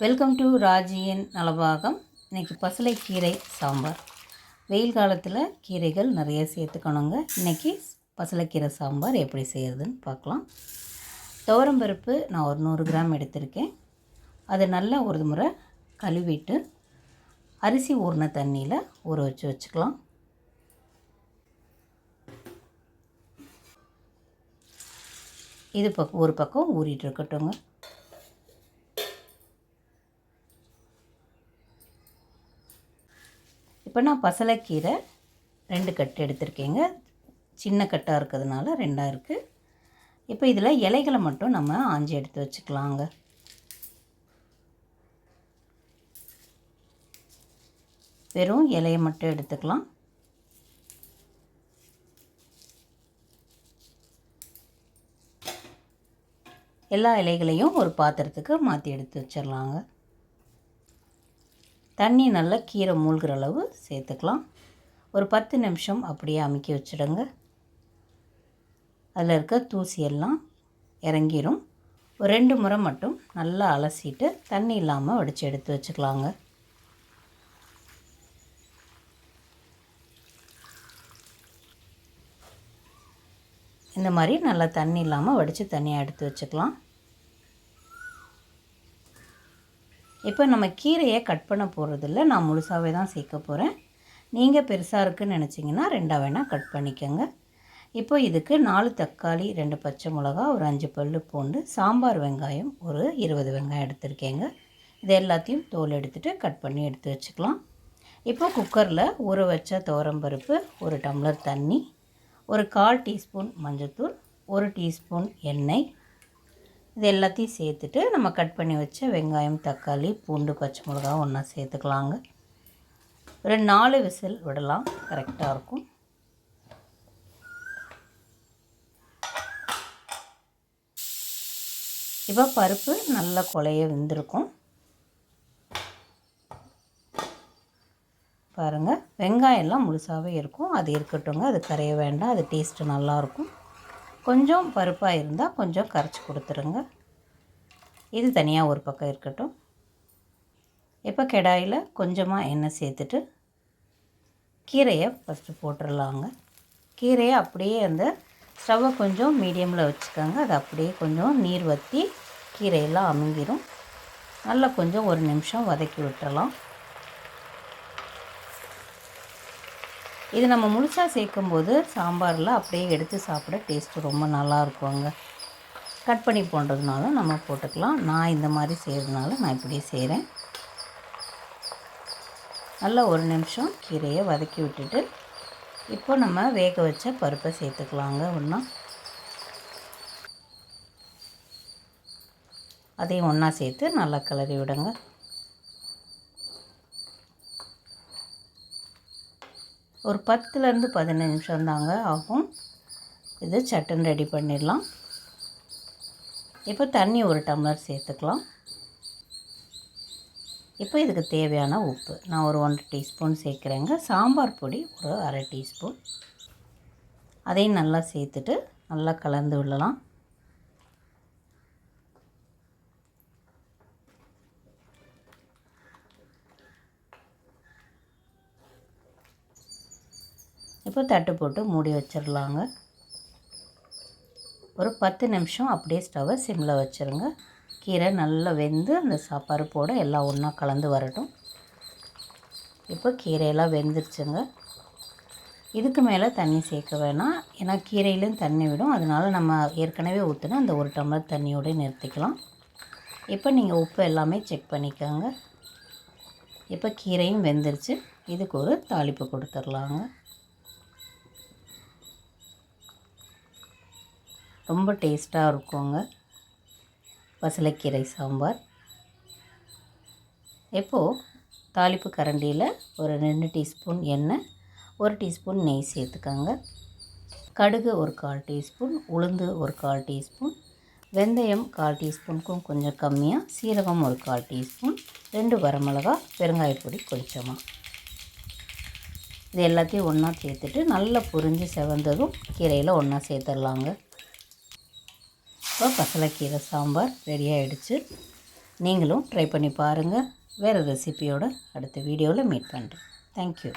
Welcome to ராஜியின் Nalabagam. இன்றைக்கி பசலைக்கீரை சாம்பார். வெயில் காலத்தில் கீரைகள் நிறைய சேர்த்துக்கணுங்க. இன்றைக்கி பசலைக்கீரை சாம்பார் எப்படி செய்கிறதுன்னு பார்க்கலாம். துவரம்பருப்பு நான் ஒரு நூறு கிராம் எடுத்திருக்கேன். அதை நல்லா ஒரு முறை கழுவிட்டு அரிசி ஊறின தண்ணியில் ஊற வச்சு வச்சுக்கலாம். இது பக்கம் ஒரு பக்கம் ஊறிட்டு இருக்கட்டுங்க இப்போ நான் பசலைக்கீரை ரெண்டு கட்டு எடுத்திருக்கேங்க. சின்ன கட்டாக இருக்கிறதுனால ரெண்டாக இருக்குது இப்போ இதில் இலைகளை மட்டும் நம்ம ஆஞ்சி எடுத்து வச்சுக்கலாங்க. வெறும் இலையை மட்டும் எடுத்துக்கலாம். எல்லா இலைகளையும் ஒரு பாத்திரத்துக்கு மாற்றி எடுத்து வச்சிடலாங்க. தண்ணி நல்லா கீரை மூழ்கிற அளவு சேர்த்துக்கலாம். ஒரு பத்து நிமிஷம் அப்படியே அமுக்கி வச்சுடுங்க. அதில் இருக்க தூசியெல்லாம் இறங்கிடும் ஒரு ரெண்டு முறை மட்டும் நல்லா அலசிட்டு தண்ணி இல்லாமல் வடித்து எடுத்து வச்சுக்கலாங்க. இந்த மாதிரி நல்லா தண்ணி இல்லாமல் வடித்து தண்ணியாக எடுத்து வச்சுக்கலாம். இப்போ நம்ம கீரையை கட் பண்ண போகிறதில்ல நான் முழுசாகவே தான் சேர்க்க போகிறேன் நீங்கள் பெருசாக இருக்குன்னு நினச்சிங்கன்னா ரெண்டாக வேணால் கட் பண்ணிக்கோங்க. இப்போ இதுக்கு நாலு தக்காளி ரெண்டு பச்சை மிளகா ஒரு அஞ்சு பல் பூண்டு சாம்பார் வெங்காயம் ஒரு இருபது வெங்காயம் எடுத்திருக்கேங்க. இது எல்லாத்தையும் தோல் எடுத்துகிட்டு கட் பண்ணி எடுத்து வச்சுக்கலாம். இப்போ குக்கரில் ஊற வச்ச துவரம்பருப்பு ஒரு டம்ளர் தண்ணி ஒரு கால் டீஸ்பூன் மஞ்சத்தூள் ஒரு டீஸ்பூன் எண்ணெய் இது எல்லாத்தையும் சேர்த்துட்டு நம்ம கட் பண்ணி வச்ச வெங்காயம் தக்காளி பூண்டு பச்சை மிளகா ஒன்றா சேர்த்துக்கலாங்க. ஒரு நாலு விசில் விடலாம். கரெக்டாக இருக்கும். இப்போ பருப்பு நல்ல கொலைய வெந்திருக்கும். பாருங்கள் வெங்காயம்லாம் முழுசாகவே இருக்கும். அது இருக்கட்டுங்க அது கரைய வேண்டாம். அது டேஸ்ட்டு நல்லாயிருக்கும் கொஞ்சம் பருப்பாக இருந்தால் கொஞ்சம் கரைச்சி கொடுத்துருங்க. இது தனியாக ஒரு பக்கம் இருக்கட்டும். இப்போ கிடாயில் கொஞ்சமாக எண்ணெய் சேர்த்துட்டு கீரையை ஃபஸ்ட்டு போட்டுடலாங்க கீரையை அப்படியே அந்த ஸ்டவ்வை கொஞ்சம் மீடியமில் வச்சுக்கோங்க. அது அப்படியே கொஞ்சம் நீர் வற்றி கீரையெல்லாம் அமுங்கிடும் நல்லா கொஞ்சம் ஒரு நிமிஷம் வதக்கி விட்டுறலாம். இது நம்ம முழுசாக சேர்க்கும்போது சாம்பாரில் அப்படியே எடுத்து சாப்பிட டேஸ்ட்டு ரொம்ப நல்லா இருக்குங்க. கட் பண்ணி போடுறதுனால நம்ம போட்டுக்கலாம். நான் இந்த மாதிரி செய்கிறதுனால நான் இப்படியே செய்கிறேன் நல்லா ஒரு நிமிஷம் கீரையை வதக்கி விட்டுட்டு இப்போ நம்ம வேக வச்ச பருப்பை சேர்த்துக்கலாங்க ஒன்றா அதையும் ஒன்றா சேர்த்து நல்லா கிளறி விடுங்க. ஒரு பத்துலேருந்து பதினஞ்சு நிமிஷம் தாங்க ஆகும். இது சட்டன் ரெடி பண்ணிடலாம். இப்போ தண்ணி ஒரு டம்ளர் சேர்த்துக்கலாம். இப்போ இதுக்கு தேவையான உப்பு. நான் ஒரு ஒன்றரை டீஸ்பூன் சேர்க்குறேங்க. சாம்பார் பொடி ஒரு அரை டீஸ்பூன். அதையும் நல்லா சேர்த்துட்டு நல்லா கலந்து விடலாம். இப்போ தட்டு போட்டு மூடி வச்சிடலாங்க ஒரு பத்து நிமிஷம் அப்படியே ஸ்டவ்வை சிம்மில் வச்சுருங்க. கீரை நல்லா வெந்து அந்த பருப்போடு எல்லாம் ஒன்றா கலந்து வரட்டும். இப்போ கீரையெல்லாம் வெந்துருச்சுங்க. இதுக்கு மேலே தண்ணி சேர்க்க வேணாம். ஏன்னா கீரையிலும் தண்ணி விடும். அதனால் நம்ம ஏற்கனவே ஊற்றுனா அந்த ஒரு டம்ளர் தண்ணியோடு நிறுத்திக்கலாம். இப்போ நீங்கள் உப்பு எல்லாமே செக் பண்ணிக்கோங்க. இப்போ கீரையும் வெந்துருச்சு. இதுக்கு ஒரு தாளிப்பு கொடுத்துர்லாங்க. ரொம்ப டேஸ்ட்டாக இருக்குங்க. பசலைக்கீரை சாம்பார். இப்போது தாளிப்பு கரண்டியில் ஒரு ரெண்டு டீஸ்பூன் எண்ணெய் ஒரு டீஸ்பூன் நெய் சேர்த்துக்கோங்க. கடுகு ஒரு கால் டீஸ்பூன் உளுந்து ஒரு கால் டீஸ்பூன் வெந்தயம் கால் டீஸ்பூனுக்கும் கொஞ்சம் கம்மியாக சீரகம் ஒரு கால் டீஸ்பூன் ரெண்டு வரமிளகா பெருங்காயப்பொடி கொஞ்சமாக இது எல்லாத்தையும் ஒன்றா சேர்த்துட்டு நல்லா பொரிஞ்சு செவந்ததும் கீரையில் ஒன்றா சேர்த்துடலாங்க. இப்போ பசலைக்கீரை சாம்பார் ரெடி ஆகிடுச்சு நீங்களும் ட்ரை பண்ணி பாருங்கள் வேறு ரெசிபியோட அடுத்த வீடியோவில் மீட் பண்ணுறேன் தேங்க்யூ